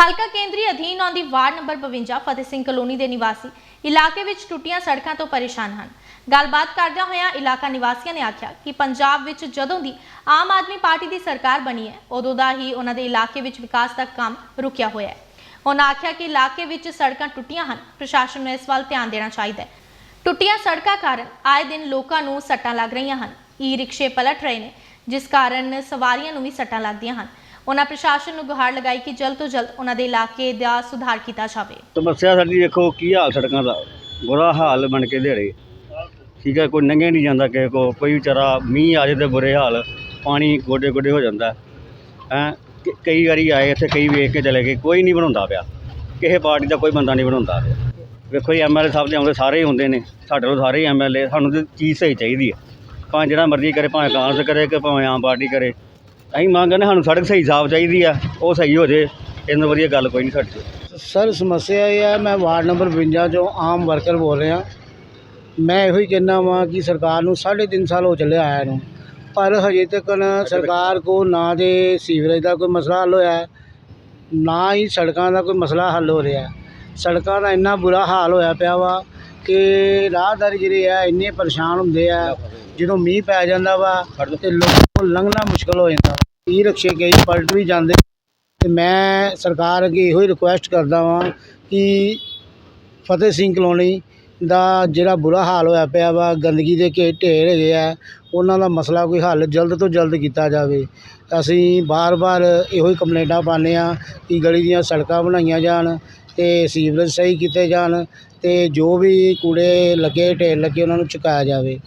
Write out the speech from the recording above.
ਹਲਕਾ ਕੇਂਦਰੀ ਅਧੀਨ ਆਉਂਦੀ ward number 52 Fateh Singh colony ਦੇ ਨਿਵਾਸੀ ਇਲਾਕੇ ਵਿੱਚ ਟੁੱਟੀਆਂ ਸੜਕਾਂ ਤੋਂ ਪਰੇਸ਼ਾਨ ਹਨ। ਗੱਲਬਾਤ ਕਰਦਿਆਂ ਹੋਇਆਂ ਇਲਾਕਾ ਨਿਵਾਸੀਆਂ ਨੇ ਆਖਿਆ ਕਿ ਪੰਜਾਬ ਵਿੱਚ ਜਦੋਂ ਦੀ ਆਮ ਆਦਮੀ ਪਾਰਟੀ ਦੀ ਸਰਕਾਰ ਬਣੀ ਹੈ, ਉਦੋਂ ਦਾ ਹੀ ਉਹਨਾਂ ਦੇ ਇਲਾਕੇ ਵਿੱਚ ਵਿਕਾਸ ਦਾ ਕੰਮ ਰੁਕਿਆ ਹੋਇਆ ਹੈ। ਉਹਨਾਂ ਆਖਿਆ ਕਿ ਇਲਾਕੇ ਵਿੱਚ ਸੜਕਾਂ ਟੁੱਟੀਆਂ ਹਨ, ਪ੍ਰਸ਼ਾਸਨ ਨੂੰ ਇਸ ਵੱਲ ਧਿਆਨ ਦੇਣਾ ਚਾਹੀਦਾ ਹੈ। ਟੁੱਟੀਆਂ ਸੜਕਾਂ ਕਾਰਨ ਆਏ ਦਿਨ ਲੋਕਾਂ ਨੂੰ ਸੱਟਾਂ ਲੱਗ ਰਹੀਆਂ ਹਨ। ਈ ਰਿਕਸ਼ੇ ਪਲਟ ਰਹੇ ਨੇ, ਜਿਸ ਕਾਰਨ ਸਵਾਰੀਆਂ ਨੂੰ ਵੀ ਸੱਟਾਂ ਲੱਗਦੀਆਂ ਹਨ। ਉਹਨਾਂ ਪ੍ਰਸ਼ਾਸਨ ਨੂੰ ਗੁਹਾਰ ਲਗਾਈ ਕਿ ਜਲਦ ਤੋਂ ਜਲਦ ਉਹਨਾਂ ਦੇ ਇਲਾਕੇ ਦਾ ਸੁਧਾਰ ਕੀਤਾ ਜਾਵੇ। ਸਮੱਸਿਆ ਸਾਡੀ ਦੇਖੋ ਕੀ ਹਾਲ ਸੜਕਾਂ ਦਾ, ਬੁਰਾ ਹਾਲ ਬਣ ਕੇ ਦਿਹਾੜੇ। ਠੀਕ ਹੈ, ਕੋਈ ਲੰਘੇ ਨਹੀਂ ਜਾਂਦਾ ਕਿਸੇ ਕੋ ਕੋਈ ਵਿਚਾਰਾ ਮੀਂਹ ਆ ਜਾਏ ਤੇ ਬੁਰੇ ਹਾਲ, ਪਾਣੀ ਗੋਡੇ ਗੋਡੇ ਹੋ ਜਾਂਦਾ। ਹੈ ਕਈ ਵਾਰੀ ਆਏ ਇੱਥੇ, ਕਈ ਵੇਖ ਕੇ ਚਲੇ ਗਏ, ਕੋਈ ਨਹੀਂ ਬਣਾਉਂਦਾ ਪਿਆ। ਕਿਸੇ ਪਾਰਟੀ ਦਾ ਕੋਈ ਬੰਦਾ ਨਹੀਂ ਬਣਾਉਂਦਾ ਪਿਆ। ਵੇਖੋ ਜੀ ਐਮਐਲਏ ਸਾਹਿਬ ਦੇ ਆਉਂਦੇ ਸਾਰੇ ਹੀ ਹੁੰਦੇ ਨੇ, ਸਾਡੇ ਕੋਲ ਸਾਰੇ ਹੀ ਐਮਐਲਏ ਸਾਨੂੰ ਤੇ ਚੀਜ਼ ਸਹੀ ਚਾਹੀਦੀ ਹੈ। ਭਾਵੇਂ ਜਿਹੜਾ ਮਰਜ਼ੀ ਕਰੇ, ਭਾਵੇਂ ਕਾਂਗਰਸ ਕਰੇ ਕਿ ਭਾਵੇਂ ਆਮ ਪਾਰਟੀ ਕਰੇ। ਅਸੀਂ ਮੰਗ ਕਰਦੇ ਸਾਨੂੰ ਸੜਕ ਸਹੀ ਸਾਫ਼ ਚਾਹੀਦੀ ਆ, ਉਹ ਸਹੀ ਹੋ ਜੇ ਇਹਨਾਂ ਵਧੀਆ ਗੱਲ ਕੋਈ ਨਹੀਂ ਸਾਡੇ ਤੋਂ ਸਰ, ਸਮੱਸਿਆ ਇਹ ਹੈ ਮੈਂ ਵਾਰਡ ਨੰਬਰ 52 ਚੋਂ ਆਮ ਵਰਕਰ ਬੋਲ ਰਿਹਾ। ਮੈਂ ਇਹੋ ਹੀ ਕਹਿਣਾ ਵਾਂ ਕਿ ਸਰਕਾਰ ਨੂੰ 3.5 ਸਾਲ ਹੋ ਚੱਲੇ ਆਇਆ ਨੂੰ, ਪਰ ਹਜੇ ਤੱਕ ਸਰਕਾਰ ਕੋ ਨਾ ਦੇ ਸੀਵਰੇਜ ਦਾ ਕੋਈ ਮਸਲਾ ਹੱਲ ਹੋਇਆ, ਨਾ ਹੀ ਸੜਕਾਂ ਦਾ ਕੋਈ ਮਸਲਾ ਹੱਲ ਹੋ ਰਿਹਾ। ਸੜਕਾਂ ਦਾ ਇੰਨਾ ਬੁਰਾ ਹਾਲ ਹੋਇਆ ਪਿਆ ਵਾ ਕਿ ਰਾਹਦਾਰੀ ਜਿਹੜੇ ਆ, ਇੰਨੇ ਪਰੇਸ਼ਾਨ ਹੁੰਦੇ ਆ, ਜਦੋਂ ਮੀਂਹ ਪੈ ਜਾਂਦਾ ਵਾ, ਤੇ ਲੋਕਾਂ ਨੂੰ ਲੰਘਣਾ ਮੁਸ਼ਕਲ ਹੋ ਜਾਂਦਾ। ਈ ਰਿਕਸ਼ੇ ਕਈ ਪਲਟ ਵੀ ਜਾਂਦੇ। ਅਤੇ ਮੈਂ ਸਰਕਾਰ ਅੱਗੇ ਇਹੋ ਹੀ ਰਿਕੁਐਸਟ ਕਰਦਾ ਵਾਂ ਕਿ ਫਤਿਹ ਸਿੰਘ ਕਲੋਨੀ ਦਾ ਜਿਹੜਾ ਬੁਰਾ ਹਾਲ ਹੋਇਆ ਪਿਆ ਵਾ, ਗੰਦਗੀ ਦੇ ਘੇ ਢੇਰ ਹੈਗੇ ਆ, ਉਹਨਾਂ ਦਾ ਮਸਲਾ ਕੋਈ ਹੱਲ ਜਲਦ ਤੋਂ ਜਲਦ ਕੀਤਾ ਜਾਵੇ। ਅਸੀਂ ਵਾਰ ਵਾਰ ਇਹੋ ਹੀ ਕੰਪਲੇਂਟਾਂ ਪਾਉਂਦੇ ਹਾਂ ਕਿ ਗਲੀ ਦੀਆਂ ਸੜਕਾਂ ਬਣਾਈਆਂ ਜਾਣ ਅਤੇ ਸੀਵਰੇਜ ਸਹੀ ਕੀਤੇ ਜਾਣ ਅਤੇ ਜੋ ਵੀ ਕੂੜੇ ਲੱਗੇ, ਢੇਰ ਲੱਗੇ, ਉਹਨਾਂ ਨੂੰ ਚੁਕਾਇਆ ਜਾਵੇ।